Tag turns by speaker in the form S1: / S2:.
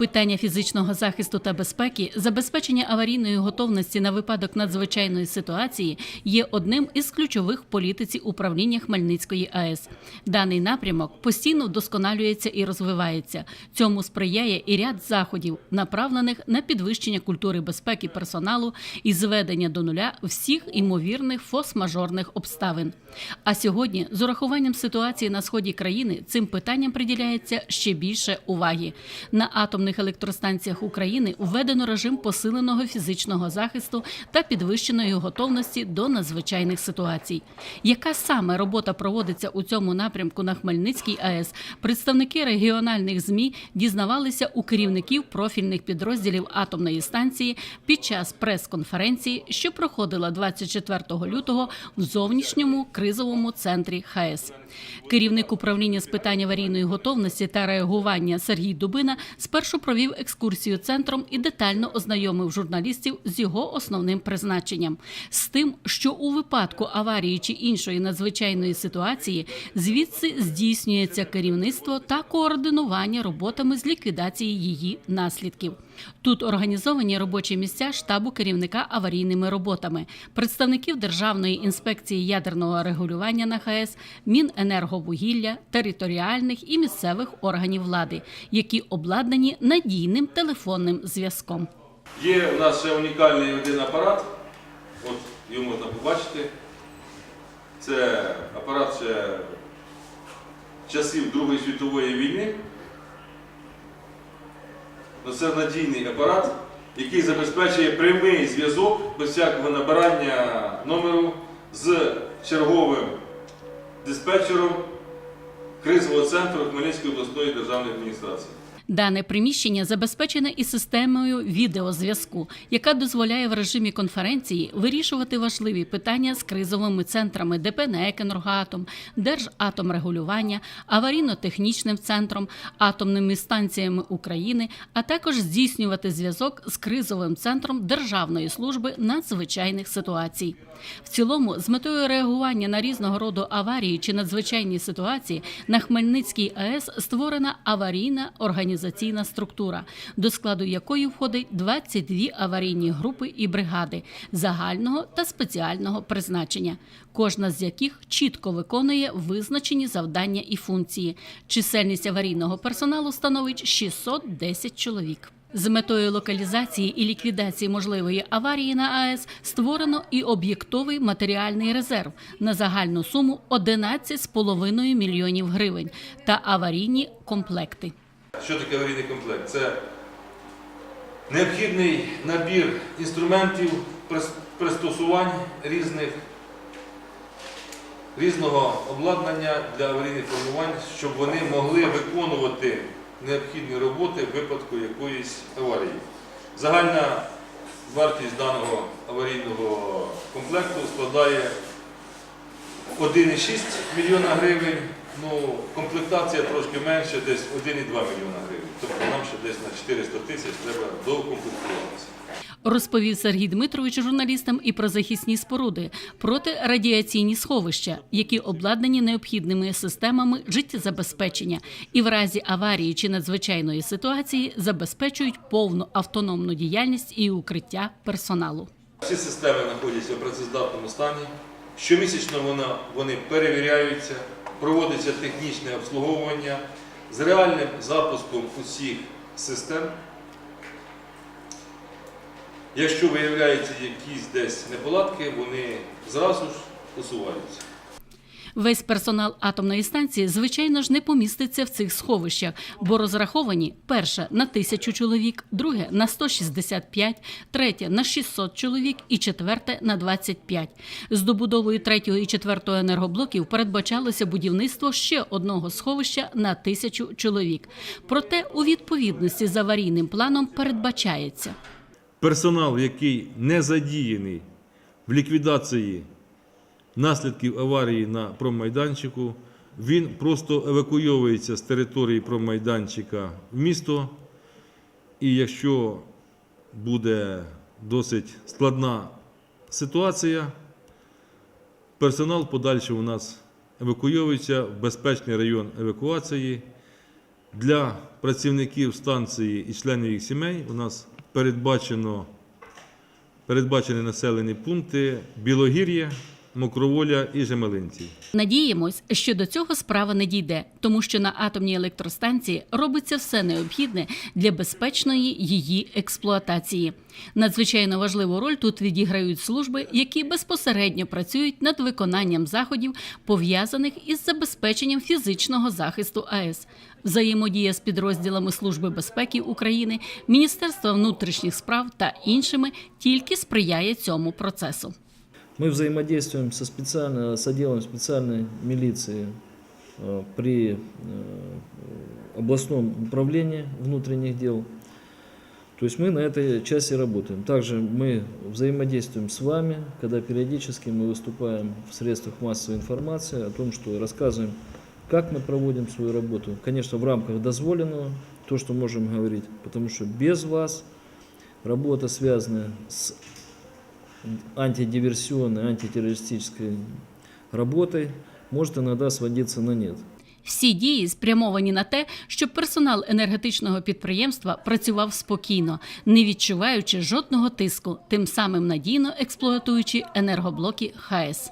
S1: Питання фізичного захисту та безпеки, забезпечення аварійної готовності на випадок надзвичайної ситуації є одним із ключових в політиці управління Хмельницької АЕС. Даний напрямок постійно вдосконалюється і розвивається. Цьому сприяє і ряд заходів, направлених на підвищення культури безпеки персоналу і зведення до нуля всіх імовірних фос-мажорних обставин. А сьогодні, з урахуванням ситуації на сході країни, цим питанням приділяється ще більше уваги. На атомних електростанціях України введено режим посиленого фізичного захисту та підвищеної готовності до надзвичайних ситуацій. Яка саме робота проводиться у цьому напрямку на Хмельницькій АЕС? Представники регіональних змі дізнавалися у керівників профільних підрозділів атомної станції під час прес-конференції, що проходила 24 лютого в зовнішньому кризовому центрі ХАЕС. Керівник управління з питань аварійної готовності та реагування Сергій Дубина спершу провів екскурсію центром і детально ознайомив журналістів з його основним призначенням з тим, що у випадку аварії чи іншої надзвичайної ситуації звідси здійснюється керівництво та координування роботами з ліквідації її наслідків. Тут організовані робочі місця штабу керівника аварійними роботами, представників Державної інспекції ядерного регулювання на ХАЕС, Міненерговугілля, територіальних і місцевих органів влади, які обладнані надійним телефонним зв'язком.
S2: Є у нас ще унікальний один апарат, от його можна побачити. Це апарат ще часів Другої світової війни. Ну, Це надійний апарат, який забезпечує прямий зв'язок без всякого набирання номеру з черговим диспетчером кризового центру Хмельницької обласної державної адміністрації.
S1: Дане приміщення забезпечене і системою відеозв'язку, яка дозволяє в режимі конференції вирішувати важливі питання з кризовими центрами ДП «НЕК «Енергоатом», Держатомрегулювання, аварійно-технічним центром, атомними станціями України, а також здійснювати зв'язок з кризовим центром Державної служби надзвичайних ситуацій. В цілому, з метою реагування на різного роду аварії чи надзвичайні ситуації на Хмельницькій АЕС створена аварійна організаційна структура, до складу якої входить 22 аварійні групи і бригади загального та спеціального призначення, кожна з яких чітко виконує визначені завдання і функції. Чисельність аварійного персоналу становить 610 чоловік. З метою локалізації і ліквідації можливої аварії на АЕС створено і об'єктовий матеріальний резерв на загальну суму 11,5 мільйонів гривень та аварійні комплекти.
S2: Що таке аварійний комплект? Це необхідний набір інструментів, пристосувань різних, різного обладнання для аварійних формувань, щоб вони могли виконувати необхідні роботи в випадку якоїсь аварії. Загальна вартість даного аварійного комплекту складає 1,6 мільйона гривень. Ну, комплектація трошки менше, десь 1,2 мільйона гривень. Тобто нам ще десь на 400 тисяч треба доукомплектуватися.
S1: Розповів Сергій Дмитрович журналістам і про захисні споруди, протирадіаційні сховища, які обладнані необхідними системами життєзабезпечення, і в разі аварії чи надзвичайної ситуації забезпечують повну автономну діяльність і укриття персоналу.
S2: Всі системи знаходяться в працездатному стані. Щомісячно вона- вони перевіряються, проводиться технічне обслуговування з реальним запуском усіх систем. Якщо виявляються якісь десь неполадки, вони зразу ж усуваються.
S1: Весь персонал атомної станції, звичайно ж, не поміститься в цих сховищах, бо розраховані перше на тисячу чоловік, друге на 165, третє на 600 чоловік і четверте на 25. З добудовою третього і четвертого енергоблоків передбачалося будівництво ще одного сховища на тисячу чоловік. Проте у відповідності з аварійним планом передбачається.
S3: персонал, який не задіяний в ліквідації наслідків аварії на промайданчику, він просто евакуйовується з території промайданчика в місто. І якщо буде досить складна ситуація, персонал подальше у нас евакуйовується в безпечний район евакуації Для працівників станції і членів їх сімей у нас передбачено, передбачені населені пункти Білогір'я, Мокроволя і Жемелинці.
S1: Надіємось, що до цього справа не дійде, тому що на атомній електростанції робиться все необхідне для безпечної її експлуатації. Надзвичайно важливу роль тут відіграють служби, які безпосередньо працюють над виконанням заходів, пов'язаних із забезпеченням фізичного захисту АЕС. Взаємодія з підрозділами Служби безпеки України, Міністерства внутрішніх справ та іншими тільки сприяє цьому процесу.
S4: Мы взаимодействуем со специально, с отделом специальной милиции э, при э, областном управлении внутренних дел. То есть мы на этой части работаем. Также мы взаимодействуем с вами, когда периодически мы выступаем в средствах массовой информации о том, что рассказываем, как мы проводим свою работу. Конечно, в рамках дозволенного, то, что можем говорить, потому что без вас работа, связанная с антидиверсионной, антитеррористической работой может иногда сводиться на нет.
S1: Всі дії спрямовані на те, щоб персонал енергетичного підприємства працював спокійно, не відчуваючи жодного тиску, тим самим надійно експлуатуючи енергоблоки ХАЕС.